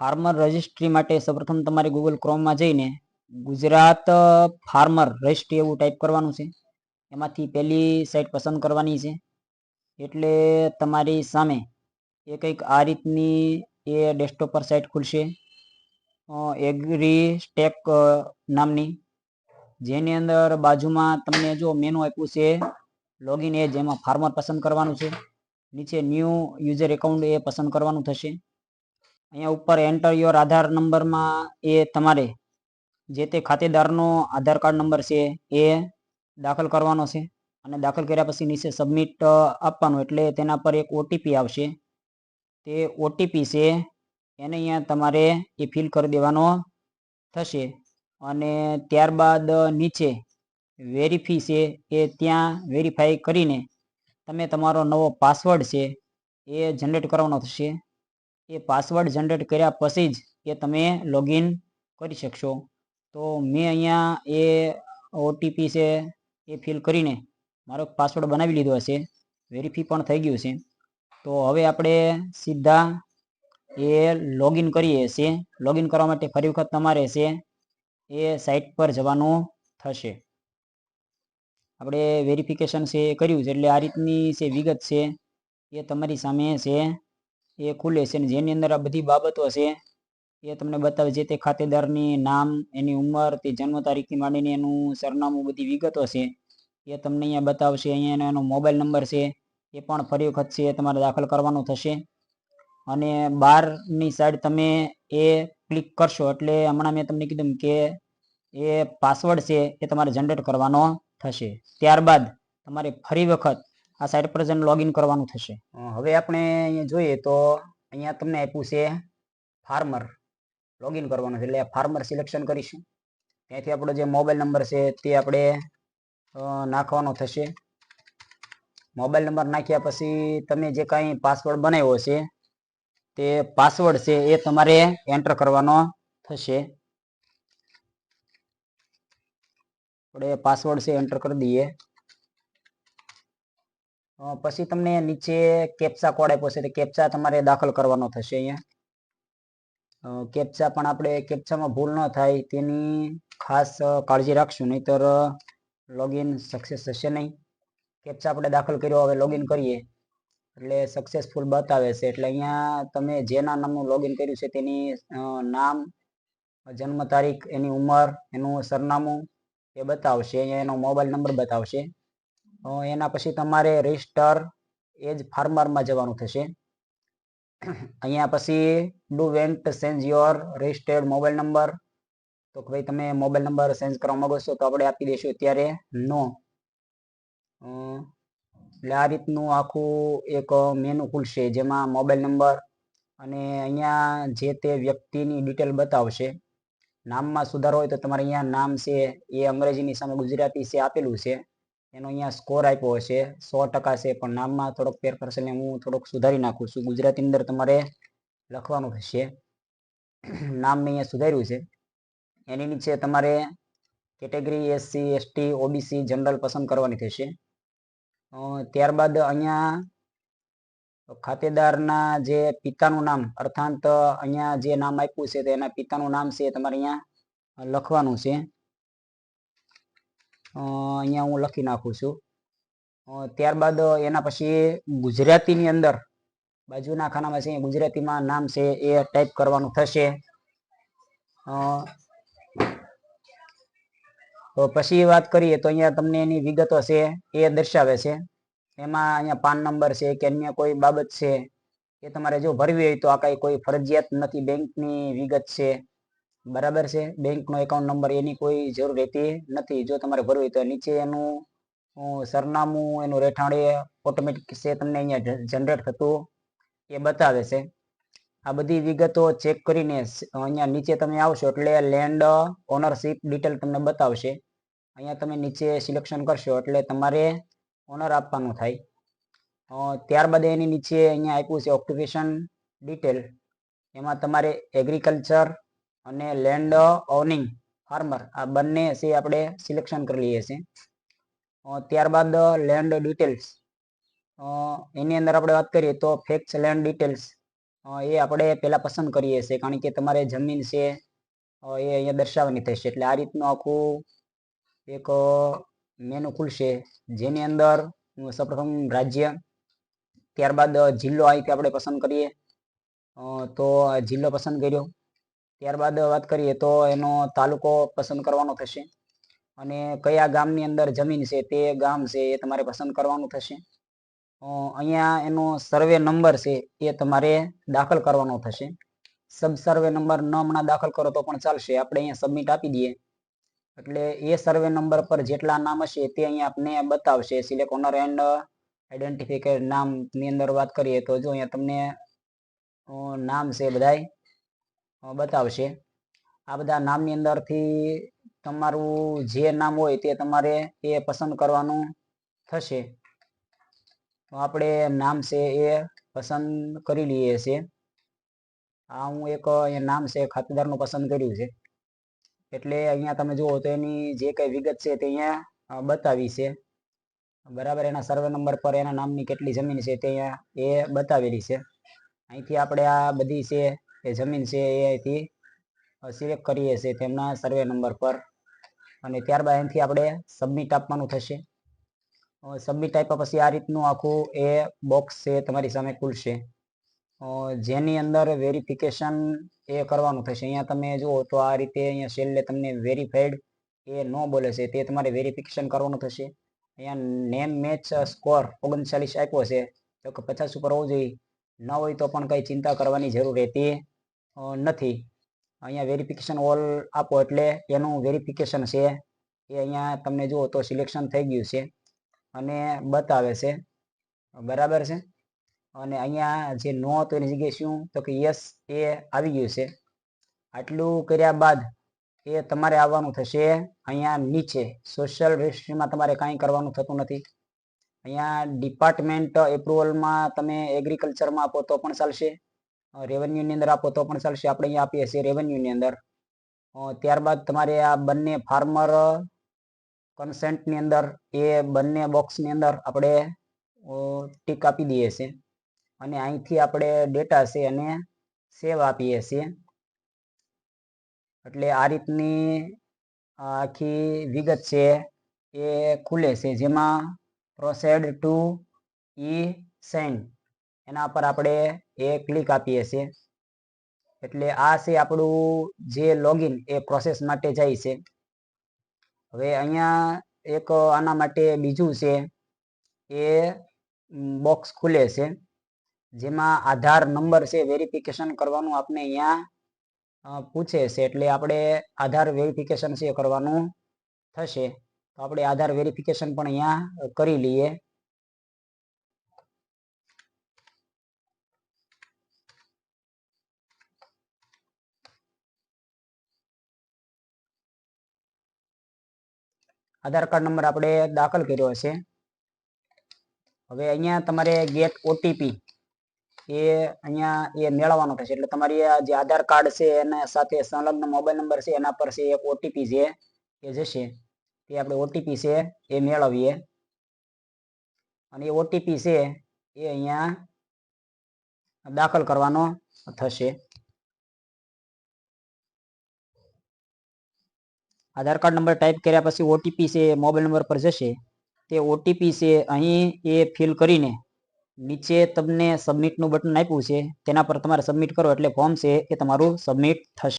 Farmer registry માટે સૌપ્રથમ તમારે ગૂગલ ક્રોમમાં જઈને ગુજરાત ફાર્મર રજિસ્ટ્રી એવું ટાઈપ કરવાનું છે. એમાંથી પહેલી સાઇટ પસંદ કરવાની છે. એટલે તમારી સામે એ કંઈક આ રીતની એ ડેસ્કટોપ પર સાઇટ ખુલશે. એગ્રી સ્ટેક નામની. જેની અંદર બાજુમાં તમને જો મેનુ આપ્યું છે લોગિન એ જેમાં ફાર્મર પસંદ કરવાનું છે. નીચે ન્યૂ યુઝર એકાઉન્ટ એ પસંદ કરવાનું થશે. અહીંયા ઉપર એન્ટર યોર આધાર નંબરમાં એ તમારે જે તે ખાતેદારનો આધાર કાર્ડ નંબર છે એ દાખલ કરવાનો છે. અને દાખલ કર્યા પછી નીચે સબમિટ આપવાનું. એટલે તેના પર એક ઓટીપી આવશે. તે ઓટીપી છે એને અહીંયા તમારે એ ફિલ કરી દેવાનો થશે. અને ત્યારબાદ નીચે વેરીફી છે એ ત્યાં વેરીફાઈ કરીને તમે તમારો નવો પાસવર્ડ છે એ જનરેટ કરવાનો થશે. એ પાસવર્ડ જનરેટ કર્યા પછી જ એ તમે લોગિન કરી શકશો. તો મેં અહીંયા એ ઓટીપી છે એ ફિલ કરીને મારો પાસવર્ડ બનાવી લીધો હશે. વેરીફી પણ થઈ ગયું છે. તો હવે આપણે સીધા એ લોગિન કરીએ છીએ. લોગિન કરવા માટે ફરી વખત તમારે છે એ સાઇટ પર જવાનું થશે. આપણે વેરિફિકેશન છે એ કર્યું છે. એટલે આ રીતની છે વિગત છે એ તમારી સામે છે. એ ખુલે છે જેની અંદર આ બધી બાબતો છે, એ તમને બતાવે છે તે ખાતેદારની નામ, એની ઉંમર, તે જન્મ તારીખથી માંડીને એનું સરનામું બધી વિગતો છે, એ તમને અહીંયા બતાવશે. અહીંયા એનો મોબાઈલ નંબર છે, એ પણ ફરી વખત છે તમારે દાખલ કરવાનો થશે. અને બારની સાઈડ તમે એ ક્લિક કરશો એટલે હમણાં મેં તમને કીધું કે એ પાસવર્ડ છે એ તમારે જનરેટ કરવાનો થશે. ત્યારબાદ તમારે ફરી વખત આ સાઇટ પર જઈને લોગિન કરવાનું થશે. હવે આપણે અહીંયા જોઈએ તો અહીંયા તમને આપ્યું છે ફાર્મર લોગિન કરવાનું છે, એટલે ફાર્મર સિલેક્શન કરીશું. ત્યાંથી આપણો જે મોબાઈલ નંબર છે તે આપણે નાખવાનો થશે. મોબાઈલ નંબર નાખ્યા પછી તમે જે કાંઈ પાસવર્ડ બનાવ્યો છે, તે પાસવર્ડ છે એ તમારે એન્ટર કરવાનો થશે. આપણે પાસવર્ડ છે એન્ટર કરી દઈએ. પછી તમને નીચે કેપ્ચા કોડ આપ્યો છે, તો કેપ્ચા તમારે દાખલ કરવાનો થશે અહીંયા. કેપ્ચા પણ આપણે કેપ્ચામાં ભૂલ ન થાય, તેની ખાસ કાળજી રાખશું, નહીતર લોગિન સક્સેસ થશે નહીં. કેપ્ચા આપણે દાખલ કર્યો, હવે લોગિન કરીએ. એટલે સક્સેસફુલ બતાવે છે, એટલે અહીંયા તમે જેના નામનું લોગિન કર્યું છે, તેની નામ, જન્મ તારીખ, એની ઉંમર, એનું સરનામું એ બતાવશે, અહીંયા એનો મોબાઈલ નંબર બતાવશે. એના પછી તમારે રજિસ્ટર એજ ફાર્મરમાં જવાનું થશે. અહીંયા પછી do want change your registered mobile number તો ભાઈ તમે મોબાઈલ નંબર ચેન્જ કરવા માંગો છો તો આપણે આપી દઈશું અત્યારે નો એટલે આ રીતનું આખું એક મેનુ ખુલશે જેમાં મોબાઈલ નંબર અને અહીંયા જે તે વ્યક્તિની ડિટેલ બતાવશે. નામમાં સુધારો હોય તો તમારે અહીંયા નામ છે, એ અંગ્રેજીની સામે ગુજરાતી છે, આપેલું છે. એનો અહીંયા સ્કોર આપ્યો હશે, સો ટકા છે, પણ નામમાં થોડોક ફેરફાર છે ને હું થોડોક સુધારી નાખું છું. ગુજરાતી અંદર તમારે લખવાનું હશે નામ મેં અહીંયા સુધાર્યું છે. એની નીચે તમારે category SC ST OBC general પસંદ કરવાની થશે. ત્યારબાદ અહીંયા ખાતેદારના જે પિતાનું નામ, અર્થાંત અહીંયા જે નામ આપ્યું છે તેના પિતાનું નામ છે તમારે અહીંયા લખવાનું છે. અહીંયા હું લખી નાખું છું. ત્યારબાદ એના પછી ગુજરાતીની અંદર બાજુના ખાનામાં છે, ગુજરાતીમાં નામ છે એ ટાઈપ કરવાનું થશે. તો પછી વાત કરીએ તો અહીંયા તમને એની વિગતો છે એ દર્શાવે છે. એમાં અહીંયા પાન નંબર છે કે અન્ય કોઈ બાબત છે એ તમારે જો ભરવી હોય તો આ કઈ કોઈ ફરજિયાત નથી, બેંકની વિગત છે. બરાબર છે? બેંકનો એકાઉન્ટ નંબર એની કોઈ જરૂર રહેતી નથી. જો તમારે ભરવું હોય તો નીચે એનું સરનામું, એનું રહેઠાણ એ ઓટોમેટિક છે તમને અહીંયા જનરેટ થતું એ બતાવે છે. આ બધી વિગતો ચેક કરીને અહીંયા નીચે તમે આવશો એટલે લેન્ડ ઓનરશિપ ડિટેલ તમને બતાવશે. અહીંયા તમે નીચે સિલેક્શન કરશો એટલે તમારે ઓનર આપવાનું થાય. ત્યારબાદ એની નીચે અહીંયા આપ્યું છે ઓક્યુપેશન ડિટેલ એમાં તમારે એગ્રીકલ્ચર અને લેન્ડ ઓનિંગ ફાર્મર આ બંને છે આપણે સિલેક્શન કરી લઈએ છીએ. ત્યારબાદ લેન્ડ ડિટેલ્સ એની અંદર આપણે વાત કરીએ તો ફેક્સ લેન્ડ ડિટેલ્સ એ આપણે પહેલાં પસંદ કરીએ છીએ કારણ કે તમારે જમીન છે એ અહીંયા દર્શાવવાની થશે. એટલે આ રીતનું આખું એક મેનુ ખુલશે જેની અંદર સૌપ્રથમ રાજ્ય, ત્યારબાદ જિલ્લો અહીંથી આપણે પસંદ કરીએ. તો જિલ્લો પસંદ કર્યો. ત્યારબાદ વાત કરીએ તો એનો તાલુકો પસંદ કરવાનો થશે. અને કયા ગામની અંદર જમીન છે તે ગામ છે એ તમારે પસંદ કરવાનું થશે. અહીંયા એનો સર્વે નંબર છે એ તમારે દાખલ કરવાનો થશે. સબ સર્વે નંબર ન હમણાં દાખલ કરો તો પણ ચાલશે. આપણે અહીંયા સબમિટ આપી દઈએ. એટલે એ સર્વે નંબર પર જેટલા નામ હશે તે અહીંયા આપને બતાવશે. સિલેક્ટ ઓનર એન્ડ આઈડેન્ટિફિકેટ નામની અંદર વાત કરીએ તો જો અહીંયા તમને નામ છે બધાય બતાવશે. આ બધા નામની અંદરથી તમારું જે નામ હોય તે તમારે એ પસંદ કરવાનું થશે. તો આપણે નામ છે એ પસંદ કરી લઈએ છીએ. આ હું એક નામ છે ખાતેદારનું પસંદ કર્યું છે. એટલે અહીંયા તમે જુઓ તો એની જે કંઈ વિગત છે તે અહીંયા બતાવી છે. બરાબર, એના સર્વે નંબર પર એના નામની કેટલી જમીન છે તે અહીંયા એ બતાવેલી છે. અહીંથી આપણે આ બધી છે એ જમીન છે એ અહીંથી સિલેક્ટ કરીએ છીએ તેમના સર્વે નંબર પર. અને ત્યારબાદ અહીંથી આપણે સબમિટ આપવાનું થશે. સબમિટ આપ્યા પછી આ રીતનું આખું એ બોક્સ છે તમારી સામે ખુલશે. જેની અંદર વેરિફિકેશન એ કરવાનું થશે. અહીંયા તમે જુઓ તો આ રીતે અહીંયા છેલ્લે તમને વેરીફાઈડ એ નો બોલે છે, તે તમારે વેરિફિકેશન કરવાનું થશે. અહીંયા નેમ મેચ સ્કોર ઓગણચાલીસ આપ્યો છે. તો કે પચાસ ઉપર હોવું જોઈએ. ન હોય તો પણ કંઈ ચિંતા કરવાની જરૂર રહેતી નથી. અહીંયા વેરિફિકેશન ઓલ આપો એટલે એનું વેરિફિકેશન છે. એ અહીંયા તમને જુઓ તો સિલેક્શન થઈ ગયું છે. અને બતાવે છે. બરાબર છે? અને અહીંયા જે નો તો એની જગ્યાએ શું? તો કે યસ એ આવી ગયું છે. આટલું કર્યા બાદ એ તમારે આવવાનું થશે અહીંયા નીચે. સોશિયલ રજિસ્ટ્રીમાં તમારે કાંઈ કરવાનું થતું નથી. અહીંયા ડિપાર્ટમેન્ટ એપ્રુવલમાં તમે એગ્રીકલ્ચરમાં આપો તો પણ ચાલશે. રેવન્યુની અંદર આપો તો પણ ચાલશે. આપણે અહીંયા આપીએ છીએ રેવન્યુની અંદર. ત્યારબાદ તમારે આ બંને ફાર્મર કન્સેન્ટની અંદર, એ બંને બોક્સની અંદર આપણે ટીક આપી દઈએ છીએ. અને અહીંથી આપણે ડેટા છે અને સેવ આપીએ છીએ. એટલે આ રીતની આખી વિગત છે એ ખુલે છે. જેમાં પ્રોસેડ ટુ ઈ સેન્ડ એના પર આપણે એ ક્લિક આપીએ છીએ. એટલે આ છે આપણું જે લોગિન એ પ્રોસેસ માટે જાય છે. હવે અહીંયા એક આના માટે બીજું છે, એ બોક્સ ખુલે છે. જેમાં આધાર નંબર છે વેરિફિકેશન કરવાનું આપણે અહીંયા પૂછે છે. એટલે આપણે આધાર વેરિફિકેશન છે કરવાનું થશે. તો આપણે આધાર વેરિફિકેશન પણ અહીંયા કરી લઈએ. આધાર કાર્ડ નંબર આપણે દાખલ કર્યો હશે. હવે અહીંયા તમારે ગેટ ઓટીપી એ અહીંયા એ મેળવવાનો થશે એટલે તમારી જે આધાર કાર્ડ છે, એના સાથે સંલગ્ન મોબાઈલ નંબર છે, એના પર છે એક ઓટીપી છે એ જશે. તે આપણે ઓટીપી છે, એ મેળવીએ. અને એ ઓટીપી છે, એ અહીંયા દાખલ કરવાનો થશે. આધાર કાર્ડ નંબર ટાઈપ કર્યા પછી ઓટીપી છે મોબાઈલ નંબર પર જશે. તે ઓટીપી છે, અહીં એ ફિલ કરીને નીચે તમને સબમિટનું બટન આપ્યું છે. તેના પર તમારે સબમિટ કરો એટલે ફોર્મ છે એ તમારું સબમિટ થશે.